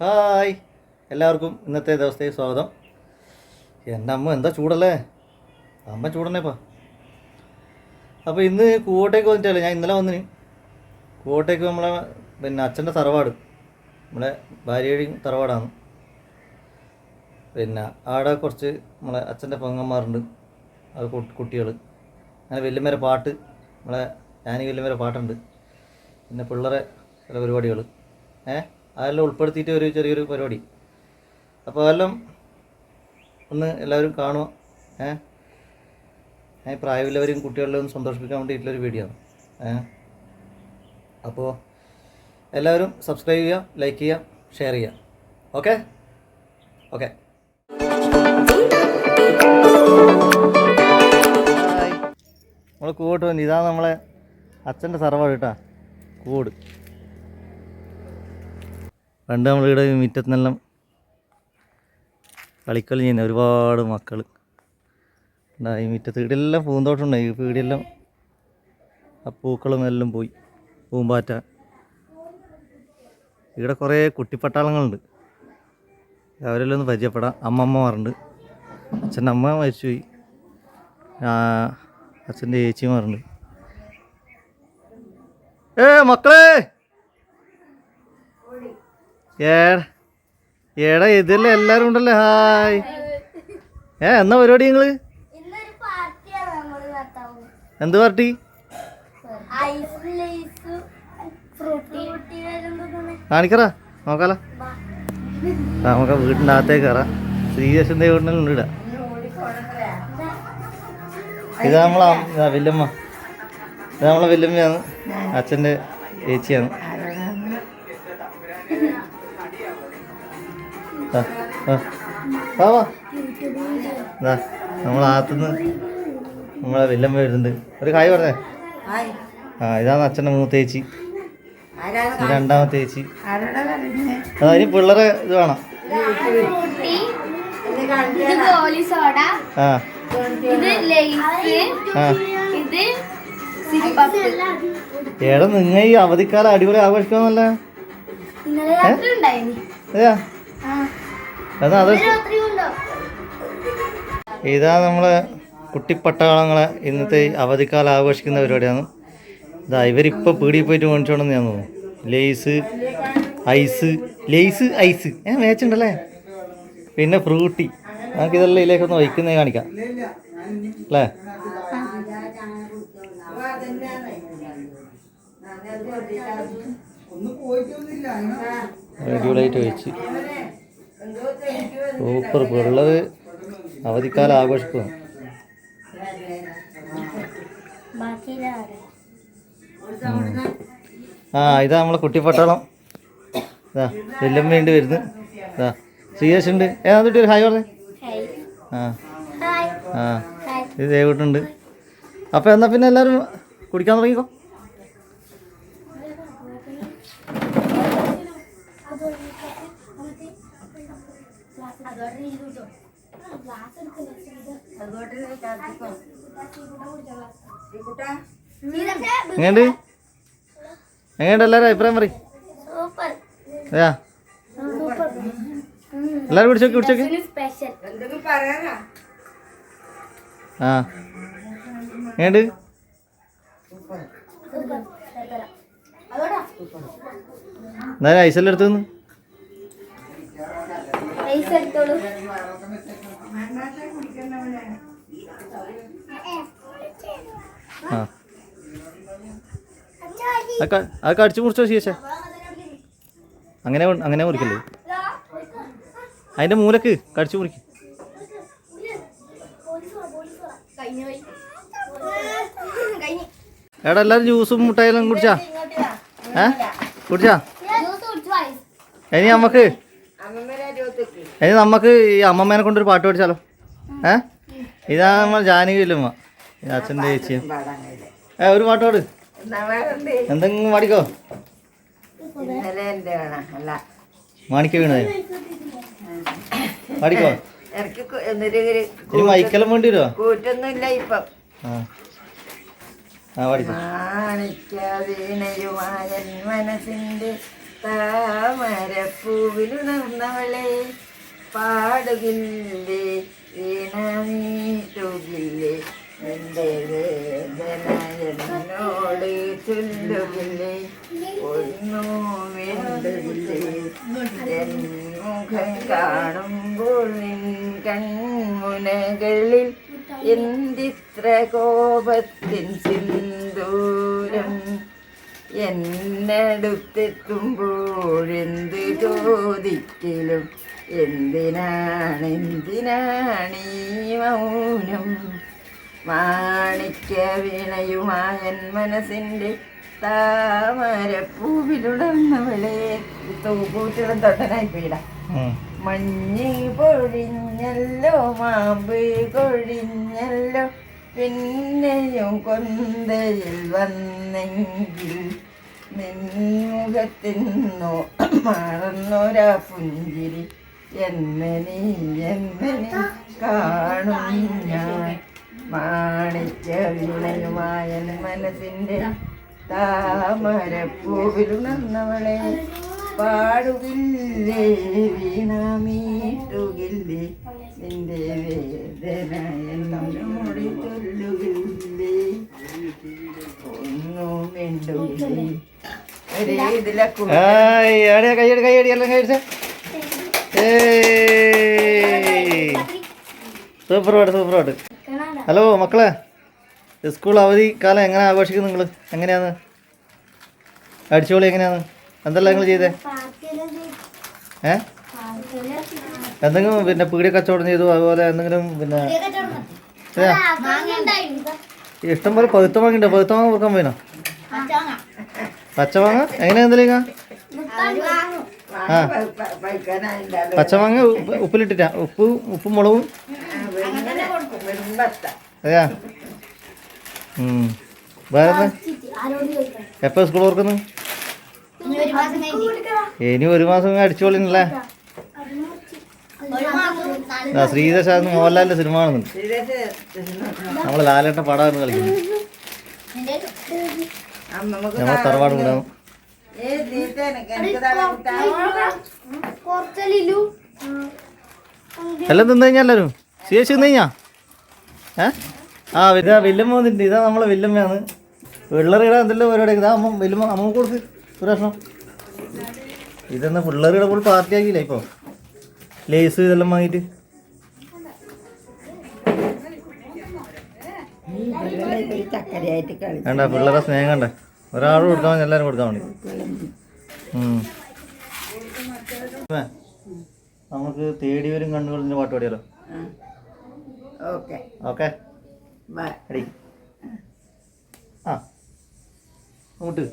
Hi. എല്ലാവർക്കും ഇന്നത്തെ ദിവസത്തേക്ക് സ്വാഗതം. എന്റെ അമ്മ എന്താ ചൂടല്ലേ? അമ്മ ചൂടന്നേപ്പാ അപ്പോൾ ഇന്ന് കൂട്ടേക്ക് വന്നിട്ടല്ലേ ഞാൻ ഇന്നലെ വന്നിന്. കൂട്ടേക്ക് നമ്മളെ പിന്നെ അച്ഛന്റെ തറവാട്. നമ്മളെ ഭാര്യയുടെയും തറവാടാണ്. പിന്നെ ആടെ കുറച്ച് നമ്മളെ അച്ഛന്റെ പെങ്ങന്മാരുണ്ട്. അത് കുട്ടികൾ അങ്ങനെ വല്യമ്മേരെ പാട്ട് നമ്മളെ ഞാനീ വല്യമ്മേരെ പാട്ടുണ്ട്. പിന്നെ പിള്ളേരെ ചില പരിപാടികൾ ഏ? അതെല്ലാം ഉൾപ്പെടുത്തിയിട്ട് ഒരു ചെറിയൊരു പരിപാടി. അപ്പോൾ അതെല്ലാം ഒന്ന് എല്ലാവരും കാണുക. ഏ? ഞാൻ ഈ പ്രായമുള്ളവരും കുട്ടികളിലും സന്തോഷിപ്പിക്കാൻ വേണ്ടിയിട്ടുള്ളൊരു വീഡിയോ ആണ്. ഏ? അപ്പോൾ എല്ലാവരും സബ്സ്ക്രൈബ് ചെയ്യുക ലൈക്ക് ചെയ്യുക ഷെയർ ചെയ്യുക. ഓക്കെ ഓക്കെ നമ്മൾ കൂട്ട്. ഇതാണ് നമ്മളെ അച്ഛന്റെ സർവ കേട്ടാ. കൂട്. പണ്ട് നമ്മളിവിടെ മുറ്റത്തുനിന്നെല്ലാം കളിക്കളി ചെയ്യുന്ന ഒരുപാട് മക്കൾ ഈ മുറ്റത്ത് ഇവിടെയെല്ലാം പൂന്തോട്ടം ഉണ്ടായി ഇപ്പോൾ ഇവിടെയെല്ലാം ആ പൂക്കളും എല്ലാം പോയി. പൂമ്പാറ്റ. ഇവിടെ കുറേ കുട്ടിപ്പട്ടാളങ്ങളുണ്ട്. അവരെല്ലാം ഒന്ന് പരിചയപ്പെടാം. അമ്മമ്മമാരുണ്ട്. അച്ഛന്റെ അമ്മ മരിച്ചുപോയി. അച്ഛന്റെ ചേച്ചിമാരുണ്ട് ഏ മക്കളെ! ഏടാ ഏടാ ഇതിലെ എല്ലാരും ഉണ്ടല്ലേ ഹായ്. ഏ എന്നാ പരിപാടി നിങ്ങൾ? എന്ത് പാർട്ടി? കാണിക്കറാ നോക്കാലോ. നമുക്ക് വീടിന്റെ അകത്തേക്ക് കയറാം ശ്രീജേഷന്റെ വീടിനെല്ലാം ഇടാം. ഇതാ നമ്മളെ വല്യമ്മ. ഇത് നമ്മളെ വല്യമ്മയാണ് അച്ഛന്റെ ചേച്ചിയാണ് ആ, ആ. വാ വാ. ഇതാ നമ്മളകത്തുനിന്ന് നമ്മളെ വെല്ലം വരുന്നുണ്ട്. ഒരു കായ് പറഞ്ഞേ. ആ ഇതാണ് അച്ഛന്റെ മൂത്തേച്ചി രണ്ടാമത്തെ ചേച്ചി ഇനി പിള്ളേരെ ഇത് വേണം. ആ. ഇത് ലേസ് ആ. ഇത് സിപ്പപ്പ് ഏടാ നിങ്ങൾ ഈ അവധിക്കാലം അടിപൊളി ആഘോഷിക്കാന്നല്ലേ അതെയാ എന്നാ അത് രാത്രി ഉണ്ടോ? ഇതാ നമ്മളെ കുട്ടിപ്പട്ടാളങ്ങളെ ഇന്നത്തെ അവധിക്കാലം ആഘോഷിക്കുന്ന പരിപാടിയാണ്. ഇതാ ഇവരിപ്പോൾ പീടിയിൽ പോയിട്ട് മേടിച്ചോണ്ടെന്ന് ഞാൻ തോന്നുന്നു. ലേസ് ഐസ് ലേസ് ഐസ്. ഏ മേച്ചുണ്ടല്ലേ പിന്നെ ഫ്രൂട്ടി. നമുക്ക് ഇതെല്ലാം ഇതിലേക്കൊന്ന് വയ്ക്കുന്നത് കാണിക്കാം. അല്ലേ? അടിപൊളിയായിട്ട് വെച്ച് സൂപ്പർ പിള്ളത് അവധിക്കാലം ആഘോഷിക്കും ആ ഇതാ നമ്മളെ കുട്ടിപ്പട്ടാളം ഇതാ വെല്ലമ്മയുണ്ട് വരുന്നു ഇതാ ശ്രീയേഷ് ഉണ്ട്. ഏതാ എന്നിട്ട് ഒരു ഹായ് പറഞ്ഞേ. ആ. ആ ഇത് ദേവട്ടുണ്ട്. അപ്പോൾ എന്നാൽ പിന്നെ എല്ലാവരും കുടിക്കാൻ തുടങ്ങിക്കോ? എങ്ങനെയുണ്ട്? എങ്ങനെയുണ്ട് എല്ലാവരും അഭിപ്രായം പറയും. സൂപ്പർ. അതെയാ എല്ലാവരും പിടിച്ചോക്കി പിടിച്ചോക്കി സ്പെഷ്യൽ ആ. എങ്ങനെയുണ്ട്? എന്നാലും ഐസെല്ലാം എടുത്തു തന്നു. ഐസ് എടുത്തോളൂ. ആ. അതൊക്കെ അതൊക്കെ അടിച്ചു മുറിച്ചോ ശേഷം അങ്ങനെ അങ്ങനെ മുറിക്കല്ലേ? അതിന്റെ മൂലക്ക് കടിച്ചു മുറിക്കും. എടാ എല്ലാരും ജ്യൂസും മുട്ടായാലും കുടിച്ചാ? ഏ? കുടിച്ചു? ഇനി നമുക്ക് ഇനി നമുക്ക് ഈ അമ്മമ്മേനെ കൊണ്ടൊരു പാട്ട് പഠിച്ചാലോ? ഏ? ഇതാ നമ്മൾ ജാനകിയില്ലമ്മ അച്ഛന്റെ ചേച്ചിയും? ഏ ഒരു പാട്ട് പാട്. എന്തെങ്കിലും പാടിക്കോ? വേണം മാണിക്ക വീണത് പാടിക്കോ? ഇനി മൈക്കെല്ലാം വേണ്ടി വരുമോ കൂറ്റൊന്നുമില്ല ഇപ്പം. ആ. പാടിക്കോ. മാണിക്ക വീണയുമായ മനസ്സിന്റെ താമരപ്പൂവിലുണർന്നവളെ പാടുകില്ലേ വീണമീട്ടുകില്ലേ നിന്റെ വേദന എന്നോട് ചൊല്ലുകില്ലേ ഒന്നും കാണുമ്പോൾ കൺമുനകളിൽ എന്തിത്ര കോപത്തിൻ സിന്ദൂരം എന്നെടുത്തെത്തുമ്പോഴെന്ത് ചോദിക്കലും? എന്തിനാണ് മൗനം? മാണിക്യ വീണയുമായൻ മനസ്സിന്റെ താമരപ്പൂവിലുടർന്നവളെ തൂക്കൂറ്റിടം തൊട്ടനായി പീട. മഞ്ഞ് പൊഴിഞ്ഞല്ലോ മാമ്പ് കൊഴിഞ്ഞല്ലോ പിന്നെയും കൊന്തയിൽ വന്നെങ്കിൽ നിൻമുഖത്തിന്നോ മറന്നൊരാ പുഞ്ചിരി എന്നെ നീ എന്നെ കാണും ഞാൻ മാണിക്യ മനസ്സിന്റെ താമരപ്പൂവിലുണർന്നവളെ പാടുകില്ലേ? വീണമീട്ടുകില്ലേ നിന്റെ വേദന എന്നോട് ചൊല്ലുകില്ലേ? ഒന്നും വേണ്ടുകില്ലേ കൈയടി കൈയടി എല്ലാം കഴിച്ചേ സൂപ്പർ പാട്ട് സൂപ്പർ പാട്ട്. ഹലോ മക്കളെ. സ്കൂൾ അവധി കാലം എങ്ങനെ ആഘോഷിക്കുന്നു നിങ്ങൾ എങ്ങനെയാണ്? അടിച്ചുപൊളി എങ്ങനെയാണ്? എന്തെല്ലാം നിങ്ങൾ ചെയ്തേ? ഏ? എന്തെങ്കിലും പിന്നെ പീടിയ കച്ചവടം ചെയ്തു അതുപോലെ എന്തെങ്കിലും പിന്നെ ഇഷ്ടം പോലെ പഴുത്ത വാങ്ങിണ്ടോ പഴുത്ത വാങ്ങാൻ കൊടുക്കാൻ പോയിനോ? പച്ചമാങ്ങ? എങ്ങനെയാ എന്തെങ്കിലും ആ പച്ചമാങ്ങ ഉപ്പ് ഉപ്പിലിട്ടിട്ടാ ഉപ്പ് ഉപ്പും മുളകും. അതെയാ. വേറെ? എപ്പോ സ്കൂൾ ഓർക്കുന്നു ഇനി ഒരു മാസം അടിച്ചോളിനല്ലേ ശ്രീധശാന്ന് മോഹൻലാലിന്റെ സിനിമ കാണുന്നുണ്ട് നമ്മൾ. നമ്മൾ ലാലേട്ട പടമാണ് കളിക്കുന്നത് നമ്മളെ തറവാട് വിടാം എല്ലാം തിന്നു കഴിഞ്ഞാ എല്ലാവരും ശേഷി തിന്നു കഴിഞ്ഞാ ഏ ആ ഇതാ വില്ലമ്മ വന്നിട്ടുണ്ട് ഇതാ നമ്മളെ വില്ലമ്മയാണ് പിള്ളേരുടെ എന്തെല്ലാം പരിപാടി ഇതാ അമ്മ വില്ലമ്മ അമ്മ കൊടുക്ക് ഒരു ഭക്ഷണം ഇതെന്നാ പിള്ളേരുടെ ഫുൾ പാർട്ടി ആക്കിയില്ല ഇപ്പോൾ ലേസ് ഇതെല്ലാം വാങ്ങിയിട്ട് വേണ്ട പിള്ളേരെ സ്നേഹം കണ്ടേ ഒരാൾ കൊടുക്കാൻ എല്ലാവരും കൊടുക്കാൻ വേണ്ടി. നമുക്ക് തേടി വരും കണ്ണുകളിന്റെ പാട്ട് പാടിയാലോ? ഓക്കെ. ഓക്കെ? ആ. മുട്ട്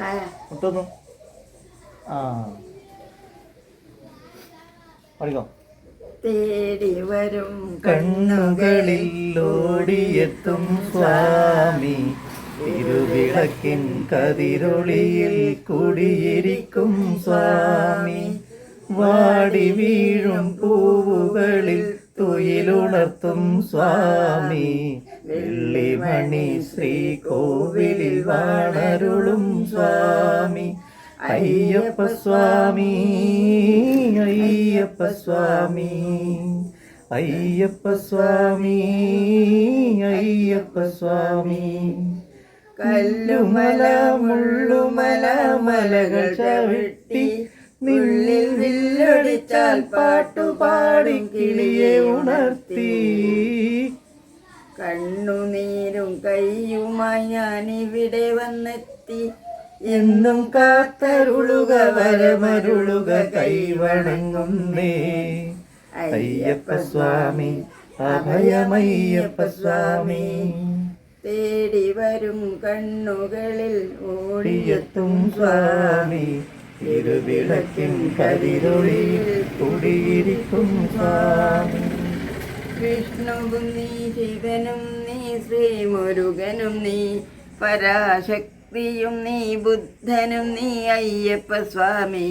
ആ മുട്ടൊന്നു ആ. പഠിക്കോ തേടി വരും കണ്ണുകളിൽ ഓടിയെത്തും സ്വാമി. തിരുവിളക്കിൻ കതിരൊളിയിൽ കുടിയിരിക്കും സ്വാമി. വാടി വീഴും പൂവുകളിൽ തുയിലുണർത്തും സ്വാമി. വെള്ളിമണി ശ്രീ കോവിലിൽ വാണരുളും സ്വാമി. അയ്യപ്പ സ്വാമി അയ്യപ്പ സ്വാമി. അയ്യപ്പ സ്വാമി അയ്യപ്പ സ്വാമി. കല്ലുമല മുള്ളുമല മലകൾ ചവിട്ടി നുള്ളിൽ വില്ലൊടിച്ചാൽ പാട്ടുപാടി കിളിയെ ഉണർത്തി. കണ്ണുനീരും കയ്യുമായി ഞാൻ ഇവിടെ വന്നെത്തി. എന്നും കാത്തരുളുക വരമരുളുക കൈവണങ്ങുന്നേ. അയ്യപ്പ സ്വാമി അഭയമയ്യപ്പ സ്വാമി തേടി വരും കണ്ണുകളിൽ ഓടിയെത്തും സ്വാമി. ഇരുവിളക്കിൻ കതിരൊളിയിൽ കുടിയിരിക്കും സ്വാമി. വിഷ്ണുവും നീ ശിവനും നീ ശ്രീമുരുകനും നീ പരാശക്തിയും നീ ബുദ്ധനും നീ അയ്യപ്പ സ്വാമി.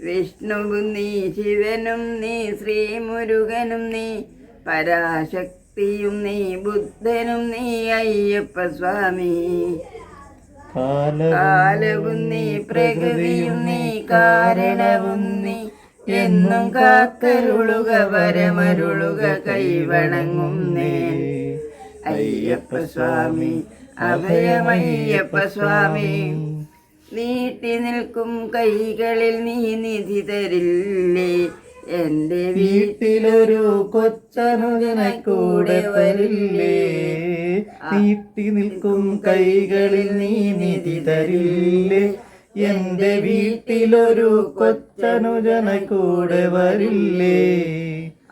വിഷ്ണുവും നീ ശിവനും നീ ശ്രീമുരുകനും നീ പരാശക്തിയും നീ ബുദ്ധനും നീ അയ്യപ്പ സ്വാമി. കാലവും നീ പ്രകൃതിയും നീ കാരണവും നീ എന്നും കാക്കരുളുക വരമരുളുക കൈവണങ്ങും നേ അയ്യപ്പ സ്വാമി അഭയമയ്യപ്പ സ്വാമി നീട്ടി നിൽക്കും കൈകളിൽ നീ നിധി തരില്ലേ. എന്റെ വീട്ടിലൊരു കൊച്ചനുജനെ കൂടെ വരില്ലേ? നീട്ടി നിൽക്കും കൈകളിൽ നീ നിധി തരില്ലേ? എന്റെ വീട്ടിലൊരു കൊച്ചനുജനെ കൂടെ വരില്ലേ?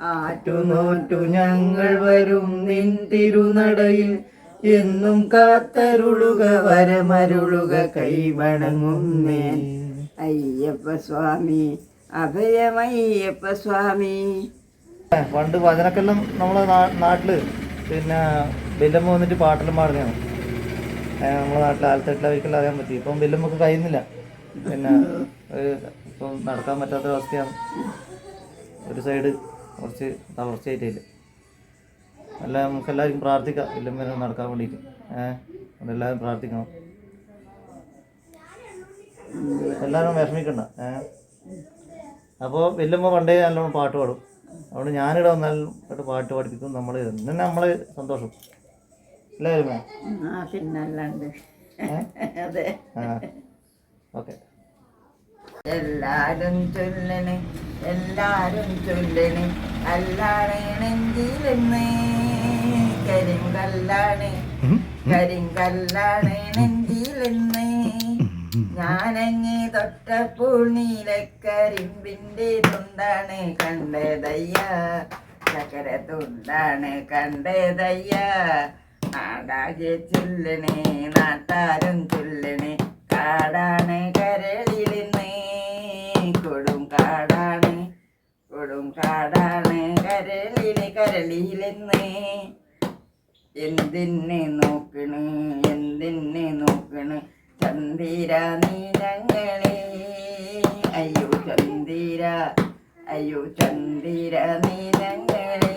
ആറ്റുനോറ്റു ഞങ്ങൾ വരും നിൻ തിരുനടയിൽ. എന്നും കാത്തരുളുക വരമരുളുക കൈവണങ്ങുന്നേ അയ്യപ്പ സ്വാമി അഭയമയ്യപ്പ സ്വാമി. പണ്ട് വചനക്കെല്ലാം നമ്മളെ നാട്ടിൽ പിന്നെ ബില്ലമ്മ വന്നിട്ട് പാട്ടെല്ലാം പാടുന്നതാണ്. നമ്മളെ നാട്ടിൽ ആലത്തട്ടിൽ അവർക്കെല്ലാം അറിയാൻ പറ്റി ഇപ്പം ബില്ലമ്മക്ക് കഴിയുന്നില്ല. പിന്നെ ഇപ്പം നടക്കാൻ പറ്റാത്ത അവസ്ഥയാണ്. ഒരു സൈഡ് കുറച്ച് തളർച്ചയായിട്ടില്ല അല്ല നമുക്ക് എല്ലാവർക്കും പ്രാർത്ഥിക്കാം. ബില്ലമ്മ നടക്കാൻ വേണ്ടിയിട്ട്. ഏഹ് അതെല്ലാവരും പ്രാർത്ഥിക്കണം. എല്ലാവരും വിഷമിക്കണ്ട. ഏഹ് അപ്പോൾ വെല്ലുമ്പോൾ പണ്ടേ നല്ലോണം പാട്ട് പാടും. അതുകൊണ്ട് ഞാനിവിടെ വന്നാൽ ഇവിടെ പാട്ട് പഠിപ്പിക്കും നമ്മൾ തന്നെ നമ്മൾ സന്തോഷം. അല്ലേ പിന്നല്ലാണ്ട് അതെ. ഓക്കെ. എല്ലാരും ചൊല്ലണ് എല്ലാരും ചൊല്ലണ് അല്ലാണേണെങ്കിലെന്ന് കരിങ്കല്ലാണ് കരിങ്കല്ലാണ് നെഞ്ചിലെന്ന് ഞാനങ്ങ് തൊട്ടപ്പോൾ നീലക്കരിമ്പിന്റെ തുണ്ടാണ് കണ്ടതയ്യ. ചക്കര തുണ്ടാണ് കണ്ടതയ്യ. നാടാകെ ചൊല്ലണേ നാട്ടാരും ചൊല്ലണേ കാടാണ് കരളിലിന്ന് കൊടും കാടാണ് കൊടും കാടാണ് കരളിൽ കരളിയിലിന്ന് എന്തിനെ നോക്കണ് എന്തിനെ നോക്കണ്? ചന്ദിര നീനങ്ങളെ. അയ്യോ ചന്ദിര. അയ്യോ ചന്ദിര നീനങ്ങളെ.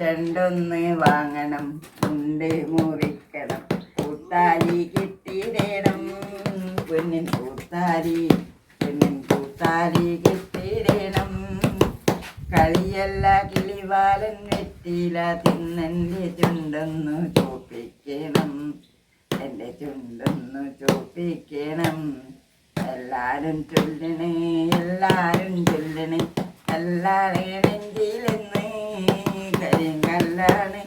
രണ്ടൊന്ന് വാങ്ങണം ഉണ്ട് മുറിക്കണം. കൂത്താലി കിട്ടിയിടണം പൊന്നിൻ കൂത്താലി പൊന്നിൻ കൂത്താലി കിട്ടിയിടണം കളിയല്ല കിളിവാലൻ വെറ്റില തിന്നെ ചുണ്ടെന്ന് ചോപ്പിക്കണം എന്റെ ചുണ്ടൊന്നു ചോപ്പിക്കണം എല്ലാരും ചൊല്ലണേ എല്ലാരും ചൊല്ലണേ. എല്ലാരെ നെഞ്ചിലെന്ന് കരിങ്കല്ലാണ്.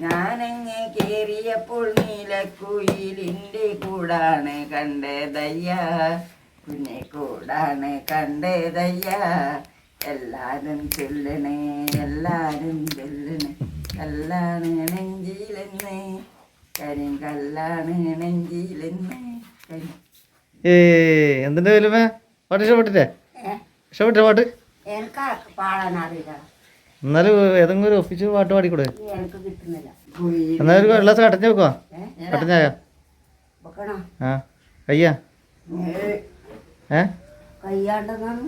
ഞാനങ്ങ് കയറിയപ്പോൾ നീലക്കുയിലിന്റെ കൂടാണ് കണ്ടതയ്യ. കുഞ്ഞെ കൂടാണ് കണ്ടതയ്യ. എല്ലാരും ചൊല്ലണേ എല്ലാരും ചൊല്ലണേ. എല്ലാരും നെഞ്ചിലെന്ന് കരിങ്കല്ലാണ് ഏ വല്യമ്മ പാട്ട് ഇഷ്ടപ്പെട്ടില്ലേ? ഇഷ്ടപ്പെട്ടില്ല പാട്ട്? എനിക്ക് പാടാനറിയില്ല. എന്നാലും ഏതെങ്കിലും ഒരു ഒഫീഷ്യൽ പാട്ട് പാടിക്കൂടെ? എനിക്ക് കിട്ടുന്നില്ല. കുയിൽ എന്നാലും ഒരു ഗ്ലാസ് കട്ടഞ്ഞ വെക്കുവാ? കട്ടഞ്ഞായ? ആ കയ്യാ? ഏ? കയ്യാണ്ടെന്നാണ്.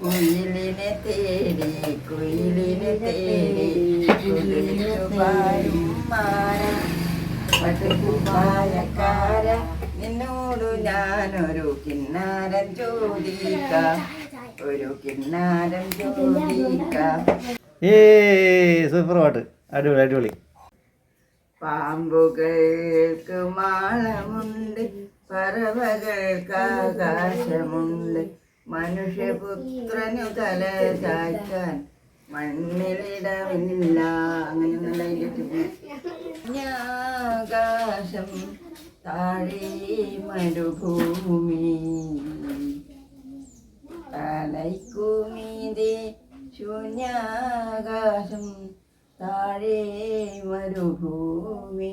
കുയിലിനെ തേടി കുയിലിനെ തേടി പായും മാനം പട്ടുകുപ്പായക്കാര നിന്നോടു ഞാനൊരു കിന്നാരം ചോദിക്കാം. ഒരു കിന്നാരം ചോദിക്കാം. ഏ സൂപ്പർ പാട്ട്. അടിപൊളി അടിപൊളി. പാമ്പുകൾക്ക് മാളമുണ്ട് പറവകൾക്ക് ആകാശമുണ്ട്. മനുഷ്യപുത്രനു തല ചായ്ക്കാൻ മണ്ണിലിടമില്ല. അങ്ങനെയൊന്നുള്ള ആകാശം താഴെ മരുഭൂമി. തലയ്ക്കുമീതെ ശൂന്യാകാശം താഴെ മരുഭൂമി.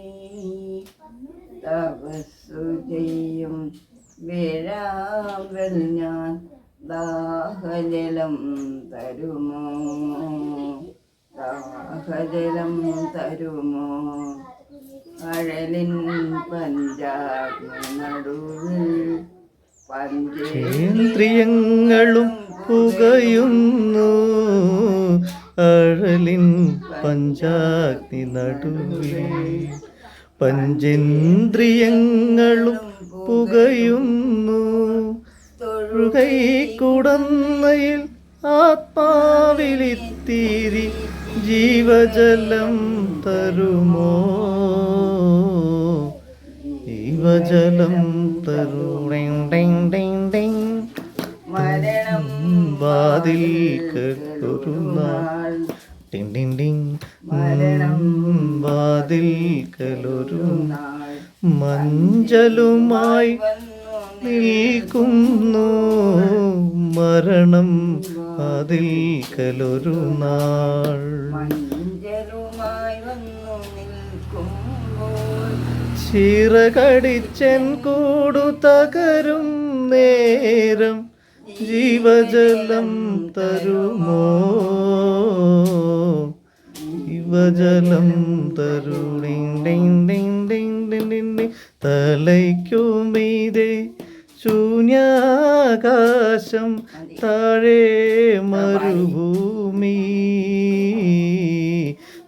തപസ്സു ചെയ്യും വേഴാമ്പൽ ഞാൻ ദാഹജലം തരുമോ? ദാഹജലം തരുമോ? നടുവിൽ ഇന്ദ്രിയങ്ങളും പുകയുന്നു. അഴലിൻ പഞ്ചാഗ്നി നടുവിൽ പഞ്ചേന്ദ്രിയങ്ങളും പുകയുന്നു. തൊഴുകൈ കുടന്നയിൽ ആത്മാവിലിത്തിരി ജീവജലം തരുമോ? ജീവജലം തരുടേം വാതിൽ മരണം വാതിൽക്കലൊരു നാൾ മഞ്ചലുമായി നിൽക്കുന്നു. മരണം അതിൽ കലൊരു നാൾ ചിറകടിച്ചൻ കൂടു തകരും നേരം ജീവജലം തരുമോ? ജീവജലം തരുടിങ് തലയ്ക്കുമീതെ ശൂന്യാകാശം താഴെ മരുഭൂമി.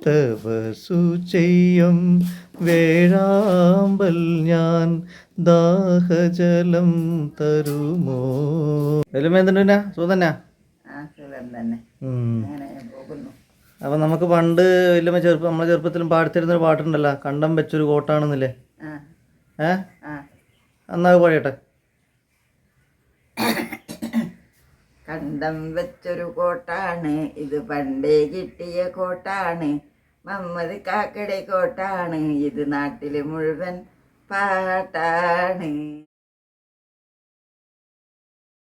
തപസു ചെയ്യും വേഴാമ്പൽ ഞാൻ ദാഹജലം തരുമോ? വെലുമേന്തുണ്ടാ അപ്പൊ ആ സുഖം തന്നെ. അങ്ങനെ പോകുന്നു. അപ്പം നമുക്ക് പണ്ട് വല്യമ്മ ചെറുപ്പം നമ്മളെ ചെറുപ്പത്തിലും പാടിത്തരുന്നൊരു പാട്ടുണ്ടല്ലോ കണ്ടം വെച്ചൊരു കോട്ടാണെന്നില്ലേ? ഏ? എന്നാ പാടിയട്ടെ. കണ്ടം വെച്ചൊരു കോട്ടാണ് ഇത് പണ്ടേ കിട്ടിയ കോട്ടാണ്. മമ്മദ് കാക്കടെ കോട്ടാണ് ഇത് നാട്ടിൽ മുഴുവൻ പാട്ടാണ്.